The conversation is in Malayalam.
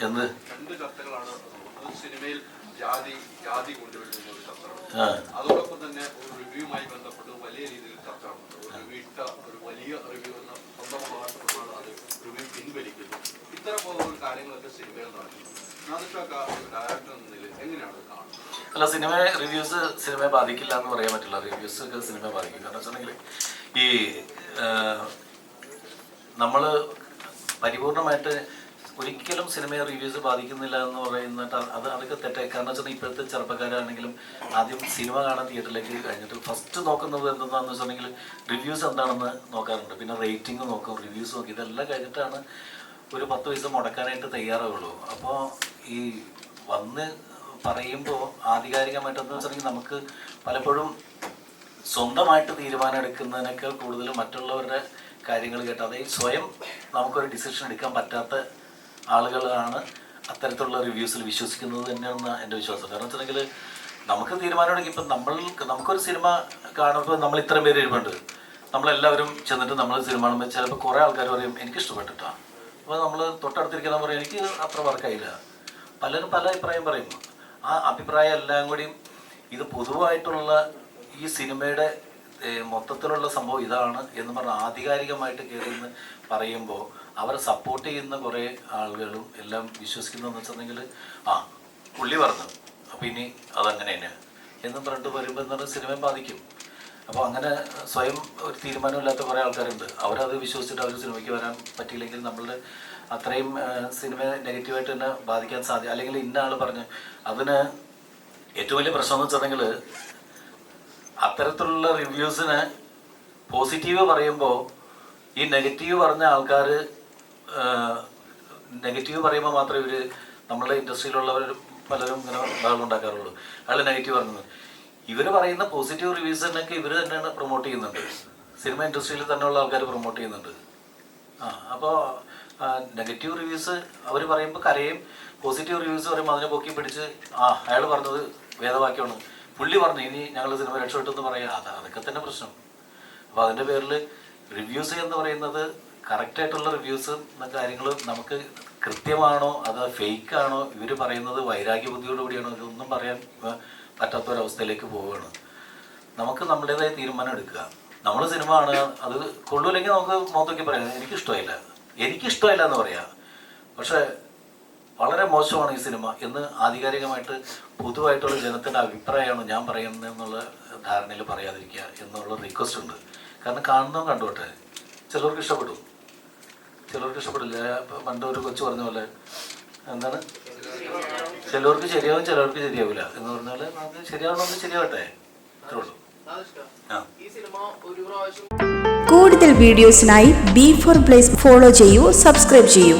എന്ത് രണ്ട് ചർച്ചകളാണ് സിനിമയിൽ ജാതി ജാതി കൊണ്ടുവരുന്ന ഒരു ചർച്ചയാണ് ആ. അതോടൊപ്പം തന്നെ ഒരു റിവ്യൂവുമായി ബന്ധപ്പെട്ട് വലിയ രീതിയിൽ ചർച്ച നടന്നു ഒരു വലിയ റിവ്യൂ എന്ന സ്വന്തം അവകാശപ്പെടുന്ന അത് റിവ്യൂ പിൻവലിക്കുന്നു. ഇത്തരം പോലുള്ള കാര്യങ്ങളൊക്കെ സിനിമയിൽ നടക്കുന്നു. നാദിഷാക്ക ഒരു എന്ന അല്ല സിനിമ റിവ്യൂസ് സിനിമയെ ബാധിക്കില്ല എന്ന് പറയാൻ പറ്റില്ല. റിവ്യൂസ് ഒക്കെ സിനിമയെ ബാധിക്കും. കാരണം വെച്ചിട്ടുണ്ടെങ്കിൽ ഈ നമ്മൾ പരിപൂർണമായിട്ട് ഒരിക്കലും സിനിമയെ റിവ്യൂസ് ബാധിക്കുന്നില്ല എന്ന് പറയുന്നിട്ട് അത് അതൊക്കെ തെറ്റായി. കാരണം വെച്ചാൽ ഇപ്പോഴത്തെ ചെറുപ്പക്കാരാണെങ്കിലും ആദ്യം സിനിമ കാണാൻ തിയേറ്ററിലേക്ക് കഴിഞ്ഞിട്ട് ഫസ്റ്റ് നോക്കുന്നത് എന്തെന്നാന്ന് വെച്ചിട്ടുണ്ടെങ്കിൽ റിവ്യൂസ് എന്താണെന്ന് നോക്കാറുണ്ട്. പിന്നെ റേറ്റിംഗ് നോക്കും റിവ്യൂസ് നോക്കും. ഇതെല്ലാം കഴിഞ്ഞിട്ടാണ് ഒരു പത്ത് പൈസ മുടക്കാനായിട്ട് തയ്യാറാവുള്ളൂ. അപ്പോൾ ഈ വന്ന് പറയുമ്പോൾ ആധികാരികമായിട്ടെന്ന് വെച്ചിട്ടുണ്ടെങ്കിൽ നമുക്ക് പലപ്പോഴും സ്വന്തമായിട്ട് തീരുമാനം എടുക്കുന്നതിനേക്കാൾ കൂടുതൽ മറ്റുള്ളവരുടെ കാര്യങ്ങൾ കേട്ട് അതായത് സ്വയം നമുക്കൊരു ഡിസിഷൻ എടുക്കാൻ പറ്റാത്ത ആളുകളാണ് അത്തരത്തിലുള്ള റിവ്യൂസിൽ വിശ്വസിക്കുന്നത് തന്നെയാണ് എന്റെ വിശ്വാസം. കാരണം വെച്ചിട്ടുണ്ടെങ്കിൽ നമുക്ക് തീരുമാനമാണെങ്കിൽ ഇപ്പം നമ്മൾ നമുക്കൊരു സിനിമ കാണുമ്പോൾ നമ്മൾ ഇത്രയും പേര് ഇരിപ്പുണ്ട് നമ്മളെല്ലാവരും ചെന്നിട്ട് നമ്മൾ സിനിമ കാണുമ്പോൾ ചിലപ്പോൾ കുറേ ആൾക്കാർ പറയും എനിക്ക് ഇഷ്ടപ്പെട്ടിട്ടാണ് അപ്പോൾ നമ്മൾ തൊട്ടടുത്തിരിക്കുന്ന പറയും എനിക്ക് അത്ര വർക്കായില്ല പലരും പല അഭിപ്രായം പറയും. ആ അഭിപ്രായം എല്ലാം കൂടിയും ഇത് പൊതുവായിട്ടുള്ള ഈ സിനിമയുടെ മൊത്തത്തിലുള്ള സംഭവം ഇതാണ് എന്ന് പറഞ്ഞ് ആധികാരികമായിട്ട് കയറി പറയുമ്പോൾ അവരെ സപ്പോർട്ട് ചെയ്യുന്ന കുറേ ആളുകളും എല്ലാം വിശ്വസിക്കുന്നതെന്ന് വെച്ചിട്ടുണ്ടെങ്കിൽ ആ പുള്ളി പറഞ്ഞു അപ്പം ഇനി അതങ്ങനെ തന്നെ. എന്നും പറഞ്ഞിട്ട് വരുമ്പോൾ എന്ന് പറഞ്ഞാൽ സിനിമയെ ബാധിക്കും. അപ്പോൾ അങ്ങനെ സ്വയം ഒരു തീരുമാനമില്ലാത്ത കുറേ ആൾക്കാരുണ്ട്. അവരത് വിശ്വസിച്ചിട്ട് അവർ സിനിമയ്ക്ക് വരാൻ പറ്റിയില്ലെങ്കിൽ നമ്മളുടെ അത്രയും സിനിമയെ നെഗറ്റീവായിട്ട് തന്നെ ബാധിക്കാൻ സാധ്യത അല്ലെങ്കിൽ ഇന്ന ആൾ പറഞ്ഞ് അതിന് ഏറ്റവും വലിയ പ്രശ്നം എന്ന് വെച്ചിട്ടുണ്ടെങ്കിൽ അത്തരത്തിലുള്ള റിവ്യൂസിന് പോസിറ്റീവ് പറയുമ്പോൾ ഈ നെഗറ്റീവ് പറഞ്ഞ ആൾക്കാർ നെഗറ്റീവ് പറയുമ്പോൾ മാത്രമേ ഇവർ നമ്മളുടെ ഇൻഡസ്ട്രിയിലുള്ളവർ പലരും ഇങ്ങനെ ബഹളം ഉണ്ടാക്കാറുള്ളൂ. അയാൾ നെഗറ്റീവ് പറഞ്ഞത്. ഇവർ പറയുന്ന പോസിറ്റീവ് റിവ്യൂസ് തന്നെയൊക്കെ ഇവർ തന്നെയാണ് പ്രൊമോട്ട് ചെയ്യുന്നുണ്ട്. സിനിമ ഇൻഡസ്ട്രിയിൽ തന്നെയുള്ള ആൾക്കാർ പ്രൊമോട്ട് ചെയ്യുന്നുണ്ട്. ആ അപ്പോൾ നെഗറ്റീവ് റിവ്യൂസ് അവർ പറയുമ്പോൾ കരയും. പോസിറ്റീവ് റിവ്യൂസ് പറയുമ്പോൾ അതിനെ പൊക്കി പിടിച്ച് ആ അയാൾ പറഞ്ഞത് വേദവാക്യമാണ്. പുള്ളി പറഞ്ഞു ഇനി ഞങ്ങൾ സിനിമ രക്ഷപ്പെട്ടെന്ന് പറയാം. അത് അതൊക്കെ തന്നെ പ്രശ്നം. അപ്പോൾ അതിന്റെ പേരിൽ റിവ്യൂസ് എന്ന് പറയുന്നത് കറക്റ്റായിട്ടുള്ള റിവ്യൂസ് കാര്യങ്ങളും നമുക്ക് കൃത്യമാണോ അത് ആണോ ഇവർ പറയുന്നത് വൈരാഗ്യ ബുദ്ധിയോടുകൂടിയാണോ ഇതൊന്നും പറയാൻ പറ്റാത്തൊരവസ്ഥയിലേക്ക് പോവുകയാണ്. നമുക്ക് നമ്മുടേതായ തീരുമാനം എടുക്കുക. നമ്മൾ സിനിമ ആണ് അത് കൊള്ളൂല്ലെങ്കിൽ നമുക്ക് മുഖത്തൊക്കെ പറയാം എനിക്കിഷ്ടമായില്ല. എനിക്കിഷ്ടമായില്ല എന്ന് പറയാം. പക്ഷേ വളരെ മോശമാണ് ഈ സിനിമ എന്ന് ആധികാരികമായിട്ട് പൊതുവായിട്ടുള്ള ജനത്തിന്റെ അഭിപ്രായമാണ് ഞാൻ പറയുന്നത് എന്നുള്ള ധാരണയിൽ പറയാതിരിക്കുക എന്നുള്ള റിക്വസ്റ്റ് ഉണ്ട്. കാരണം കാണുന്നതും കണ്ടോട്ടെ. ചിലർക്ക് ഇഷ്ടപ്പെടും ചിലർക്ക് ഇഷ്ടപ്പെടില്ല. പണ്ട് ഒരു കൊച്ചു പറഞ്ഞ പോലെ എന്താണ്? ചിലർക്ക് ശരിയാവും ചിലർക്ക് ശരിയാവില്ല എന്ന് പറഞ്ഞാൽ നമുക്ക് ശരിയാവണമെങ്കിൽ ശരിയാവട്ടെ. അത്രേ ഉള്ളൂ. ആ. ഈ സിനിമ ഒരു പ്രാവശ്യം കൂടുതൽ വീഡിയോസിനായി ബി ഫോർ പ്ലേസ് ഫോളോ ചെയ്യൂ സബ്സ്ക്രൈബ് ചെയ്യൂ.